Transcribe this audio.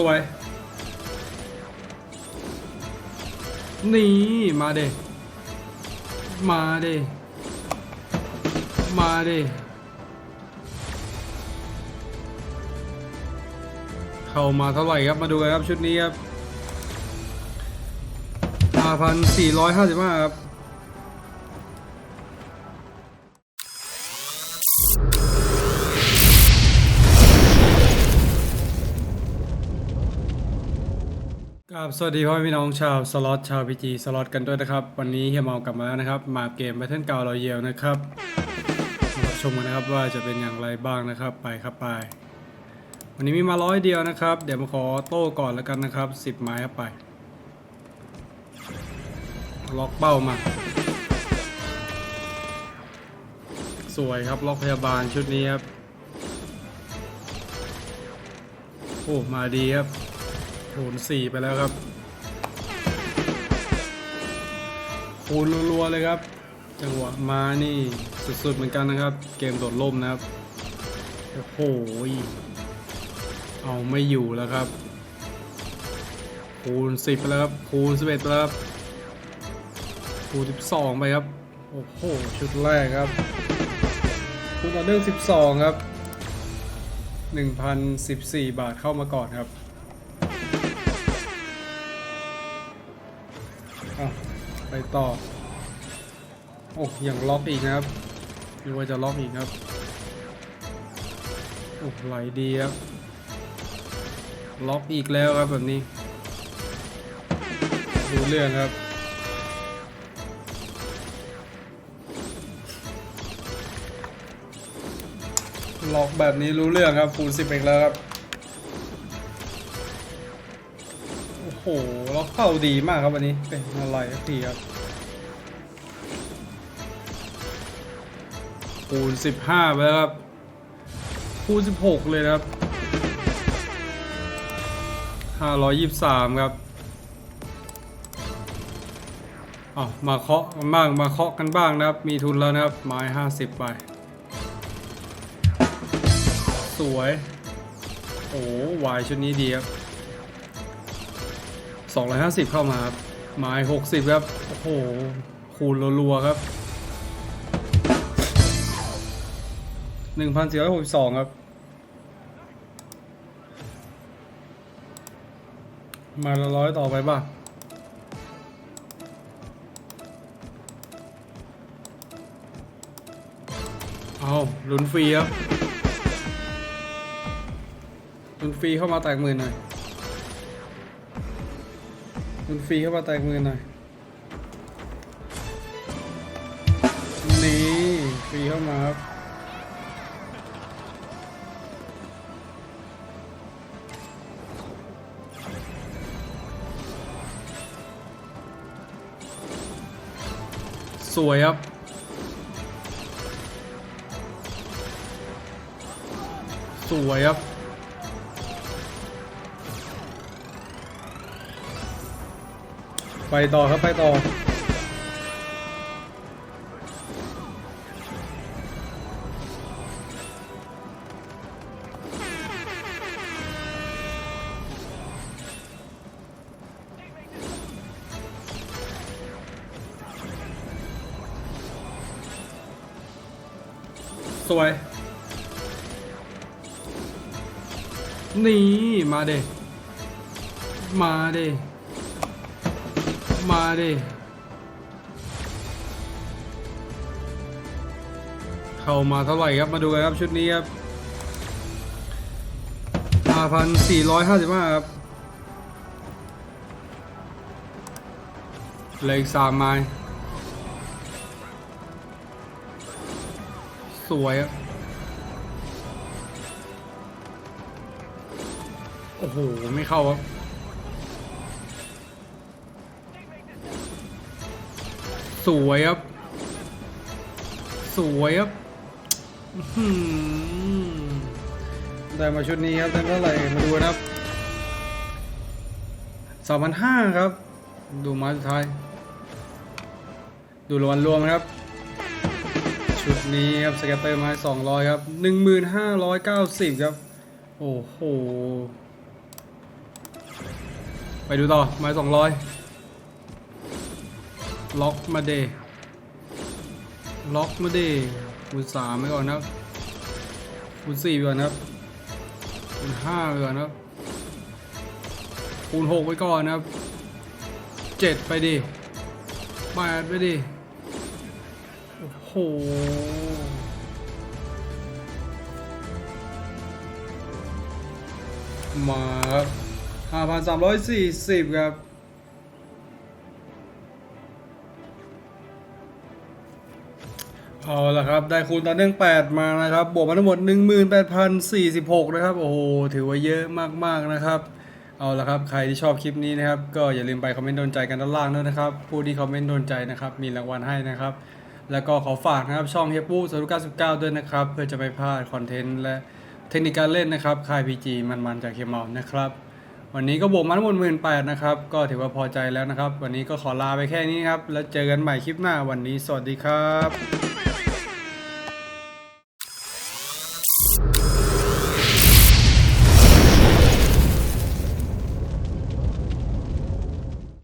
สวย นี่ มาเดมาเดมาเดเข้ามาเท่าไหร่ครับ มาดูกันครับชุดนี้ครับ5,455ครับ ครับสวัสดีพ่อแม่พี่น้องชาวสล็อตชาวพีจีสล็อตกันด้วยนะครับ วันนี้เฮียเมากลับมาแล้วนะครับ มาเกม Battle g r o u n d Royale นะครับมารับชมกันนะครับว่าจะเป็นอย่างไรบ้างนะครับ ไปครับไป วันนี้มีมาร้อยเดียวนะครับ เดี๋ยวมาขอโต้ก่อนแล้วกันนะครับสิบไม้ครับไป ล็อกเป้ามา สวยครับล็อกพยาบาลชุดนี้ครับโอ้มาดีครับ คูณสี่ไปแล้วครับคูณรัวๆเลยครับ จังหวะมานี่สุดๆเหมือนกันนะครับ เกมโดดล่มนะครับ โอ้โห เอาไม่อยู่แล้วครับ คูณสิบไปแล้วครับ คูณสิบเอ็ดไปแล้วครับ คูณสิบสองไปครับ โอ้โห ชุดแรกครับ คูณต่อเนื่องสิบสองครับหนึ่งพันสิบสี่บาทเข้ามาก่อนครับ อไปต่อ โอ้ยังล็อกอีกนะครับหรือว่าจะล็อกอีกครับโอ้ไหลดีครับล็อกอีกแล้วครับแบบนี้ดูเรื่องครับล็อกแบบนี้รู้เรื่องครับฟูลสิบเอกแล้วครับ โอ้โหล็อกเข้าดีมากครับวันนี้เป็นอะไรครับพี่ครับคูณสิบห้าไปแล้วครับ คูณสิบหกเลยนะครับห้าร้อยยี่สิบสามครับอ๋อมาเคาะกันบ้าง มาเคาะกันบ้างนะครับ มีทุนแล้วนะครับ ไม้ห้าสิบไป สวย โอ้วายชุดนี้ดีครับ 250 เข้ามาครับไม้60 ครับ โอ้โห คูณรัวๆครับ 1,462 ครับ มาละร้อยต่อไปบ้างเอาลุ้นฟรีครับลุ้นฟรีเข้ามาแตกหมื่นหน่อย คุณฟรีเข้ามาแตกมือหน่อย นี่ฟรีเข้ามาครับสวยครับ สวยครับ ไปต่อครับไปต่อสวย นี่ มาเด มาเด มาดิเข้ามาเท่าไหร่ครับมาดูกันครับชุดนี้ครับ5,455ครับเหลืออีกสามไม้สวยครับโอ้โห ไม่เข้าครับ สวยครับ สวยครับได้มาชุดนี้ครับได้เท่าไหร่มาดูนะครับสามพันห้าครับ ดูมาสุดท้าย ดูรางวัลรวมครับ ชุดนี้ครับสเกตเตอร์ไม้สองร้อยครับหนึ่งหมื่นห้าร้อยเก้าสิบครับ โอ้โห ไปดูต่อไม้สองร้อย ล็อกมาเดล็อกมาเดคูณสามไปก่อนนะครับคูณสี่ไปก่อนนะครับคูณห้าไปก่อนนะครับคูณหกไปก่อนนะครับเจ็ดไปดิแปดไปดิโอ้โหมาครับห้าพันสามร้อยสี่สิบครับ เอาละครับ ได้คูณต่อเนื่อง 8 มานะครับ บวกมาทั้งหมด 18,046 นะครับ โอ้โห ถือว่าเยอะมากๆนะครับ เอาละครับ ใครที่ชอบคลิปนี้นะครับ ก็อย่าลืมไปคอมเมนต์โดนใจกันด้านล่างด้วยนะครับ ผู้ที่คอมเมนต์โดนใจนะครับ มีรางวัลให้นะครับ แล้วก็ขอฝากนะครับ ช่องเฮียปู้สรุป99ด้วยนะครับ เพื่อจะไม่พลาดคอนเทนต์และเทคนิคการเล่นนะครับ ค่าย PG มันๆจากเคมอลนะครับ วันนี้ก็บวกมาทั้งหมดหมื่นแปดนะครับ ก็ถือว่าพอใจแล้วนะครับ วันนี้ก็ขอลาไปแค่นี้ครับ แล้วเจอกันใหม่คลิปหน้า วันนี้ สวัสดีครับ